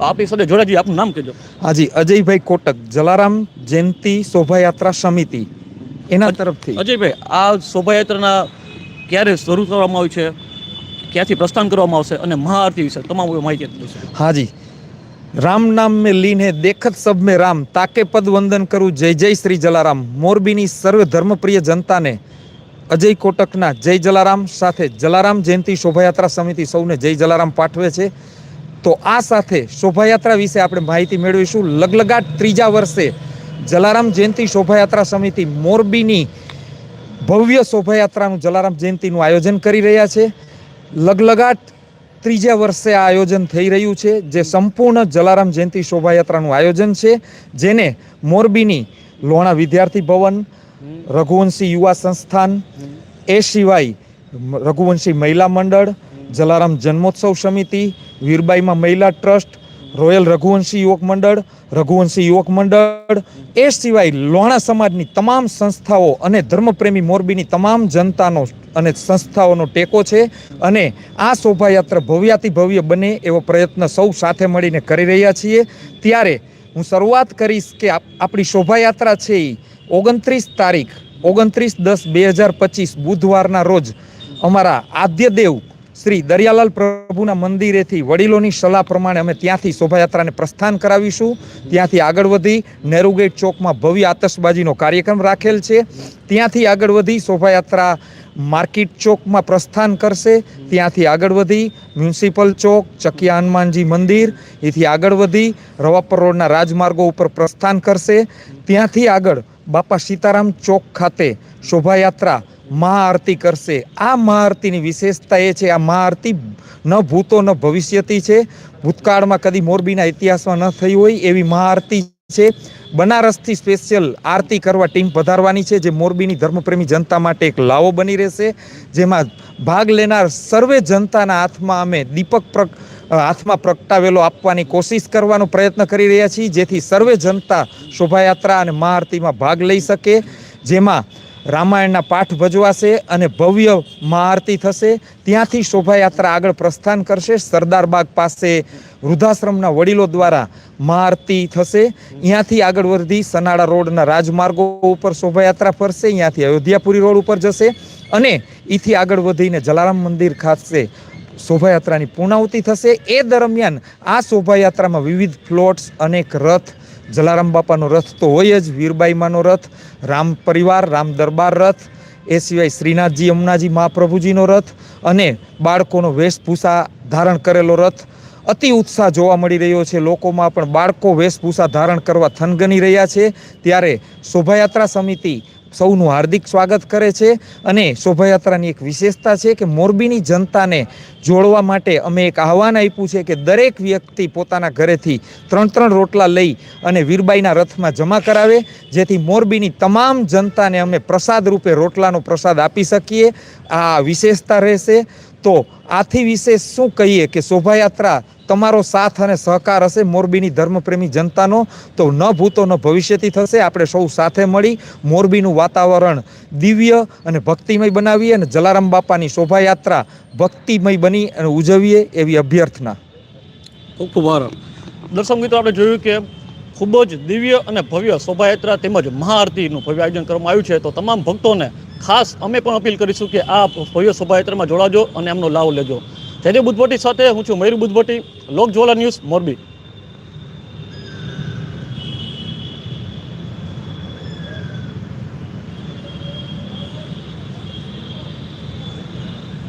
આપણી સાથે જોડાજી આપનું નામ કહેજો. હાજી અજયભાઈ કોટક જલારામ જયંતિ શોભાયાત્રા સમિતિ. એના તરફથી. અજયભાઈ આ શોભાયાત્રાના ક્યારે શરૂ કરવામાં આવી છે? ક્યાંથી પ્રસ્થાન કરવામાં આવશે? અને મહાઆરતી વિશે તમામ માહિતી આપી હાજી રામ નામ મેં લીન દેખત સબ મેં રામ. તાકે પદ વંદન કરું. જય જય શ્રી જલારામ. મોરબીની સર્વ ધર્મપ્રિય જનતાને અજય કોટકના જય જલારામ સાથે જલારામ જયંતિ શોભાયાત્રા સમિતિ સૌને જય જલારામ પાઠવે છે. તો આ સાથે શોભાયાત્રા વિશે આપણે માહિતી મેળવીશું. લગલગાટ ત્રીજા વર્ષે જલારામ જયંતિ શોભાયાત્રા સમિતિ મોરબીની ભવ્ય શોભાયાત્રાનું જલારામ જયંતિનું આયોજન કરી રહ્યા છે. લગલગાટ ત્રીજા વર્ષે આ આયોજન થઈ રહ્યું છે, જે સંપૂર્ણ જલારામ જયંતિ શોભાયાત્રાનું આયોજન છે, જેને મોરબીની લોણા વિદ્યાર્થી ભવન, રઘુવંશી યુવા સંસ્થાન, એ સિવાય રઘુવંશી મહિલા મંડળ જલારામ જન્મોત્સવ સમિતિ, વીરબાઈમાં મહિલા ટ્રસ્ટ, રોયલ રઘુવંશી યુવક મંડળ, રઘુવંશી યુવક મંડળ, એ સિવાય લોણા સમાજની તમામ સંસ્થાઓ અને ધર્મપ્રેમી મોરબીની તમામ જનતાનો અને સંસ્થાઓનો ટેકો છે અને આ શોભાયાત્રા ભવ્યાતિ ભવ્ય બને એવો પ્રયત્ન સૌ સાથે મળીને કરી રહ્યા છીએ. ત્યારે હું શરૂઆત કરીશ કે આપ- આપણી શોભાયાત્રા છે એ ઓગણત્રીસ તારીખ, ઓગણત્રીસ દસ બે હજાર પચીસ બુધવારના રોજ અમારા આદ્ય દેવ શ્રી દરિયાલાલ પ્રભુના મંદિરેથી વડીલોની સલાહ પ્રમાણે અમે ત્યાંથી શોભાયાત્રાને પ્રસ્થાન કરાવીશું. ત્યાંથી આગળ વધી નેરુ ગેટ ચોકમાં ભવ્ય આતશબાજીનો કાર્યક્રમ રાખેલ છે. ત્યાંથી આગળ વધી શોભાયાત્રા માર્કેટ ચોકમાં પ્રસ્થાન કરશે. ત્યાંથી આગળ વધી મ્યુનિસિપલ ચોક, ચકિયા હનુમાનજી મંદિર, એથી આગળ વધી રવાપર રોડના રાજમાર્ગો ઉપર પ્રસ્થાન કરશે. ત્યાંથી આગળ બાપા સીતારામ ચોક ખાતે શોભાયાત્રા મહાઆરતી કરશે. આ મહાઆરતીની વિશેષતા એ છે, આ મહાઆરતી ન ભૂતો ન ભવિષ્યથી છે. ભૂતકાળમાં કદી મોરબીના ઇતિહાસમાં ન થઈ હોય એવી મહાઆરતી છે. બનારસથી સ્પેશિયલ આરતી કરવા ટીમ પધારવાની છે, જે મોરબીની ધર્મપ્રેમી જનતા માટે એક લાવો બની રહેશે, જેમાં ભાગ લેનાર સર્વે જનતાના હાથમાં અમે દીપક પ્રગ હાથમાં પ્રગટાવેલો આપવાની કોશિશ કરવાનો પ્રયત્ન કરી રહ્યા છીએ, જેથી સર્વે જનતા શોભાયાત્રા અને મહાઆરતીમાં ભાગ લઈ શકે, જેમાં રામાયણના પાઠ ભજવાશે અને ભવ્ય મહાઆરતી થશે. ત્યાંથી શોભાયાત્રા આગળ પ્રસ્થાન કરશે. સરદારબાગ પાસે વૃદ્ધાશ્રમના વડીલો દ્વારા મહાઆરતી થશે. અહીંયાથી આગળ વધી સનાળા રોડના રાજમાર્ગો ઉપર શોભાયાત્રા ફરશે. અહીંયાથી અયોધ્યાપુરી રોડ ઉપર જશે અને એથી આગળ વધીને જલારામ મંદિર ખાતે શોભાયાત્રાની પૂર્ણાહુતિ થશે. એ દરમિયાન આ શોભાયાત્રામાં વિવિધ પ્લોટ્સ, અનેક રથ જલારામ બાપાનો રથ તો હોય જ, વીરબાઈમાનો રથ, રામ પરિવાર, રામ દરબાર રથ, એ સિવાય શ્રીનાથજી, યમુનાજી મહાપ્રભુજીનો રથ અને બાળકોનો વેશભૂષા ધારણ કરેલો રથ. અતિ ઉત્સાહ જોવા મળી રહ્યો છે. લોકોમાં પણ બાળકો વેશભૂષા ધારણ કરવા થનગની રહ્યા છે. ત્યારે શોભાયાત્રા સમિતિ સૌનું હાર્દિક સ્વાગત કરે છે અને શોભાયાત્રાની એક વિશેષતા છે કે મોરબીની જનતાને જોડવા માટે અમે એક આહવાન આપ્યું છે કે દરેક વ્યક્તિ પોતાના ઘરેથી ત્રણ ત્રણ રોટલા લઈ અને વીરબાઈના રથમાં જમા કરાવે, જેથી મોરબીની તમામ જનતાને અમે પ્રસાદ રૂપે રોટલાનો પ્રસાદ આપી શકીએ. આ વિશેષતા રહેશે. તો આથી વિશેષ શું કહીએ કે શોભાયાત્રા તમારો સાથ અને સહકાર હશે મોરબીની ધર્મપ્રેમી જનતાનો, તો ન ભૂતો ન ભવિષ્યથી થશે. આપણે સૌ સાથે મળી મોરબીનું વાતાવરણ દિવ્ય અને ભક્તિમય બનાવીએ અને જલારામ બાપાની શોભાયાત્રા ભક્તિમય બની અને ઉજવીએ એવી અભ્યર્થના. ખૂબ ખૂબ આભાર. દર્શક મિત્રો, આપણે જોયું કે ખૂબ જ દિવ્ય અને ભવ્ય શોભાયાત્રા તેમજ મહાઆરતીનું ભવ્ય આયોજન કરવામાં આવ્યું છે. તો તમામ ભક્તોને ખાસ અમે પણ અપીલ કરીશું કે આ ભવ્ય શોભાયાત્રામાં જોડાજો અને એમનો લાભ લેજો. જયદેવ બુદ્ધભટ્ટી સાથે હું છું મયુર લોક જ્વાલા ન્યૂઝ મોરબી.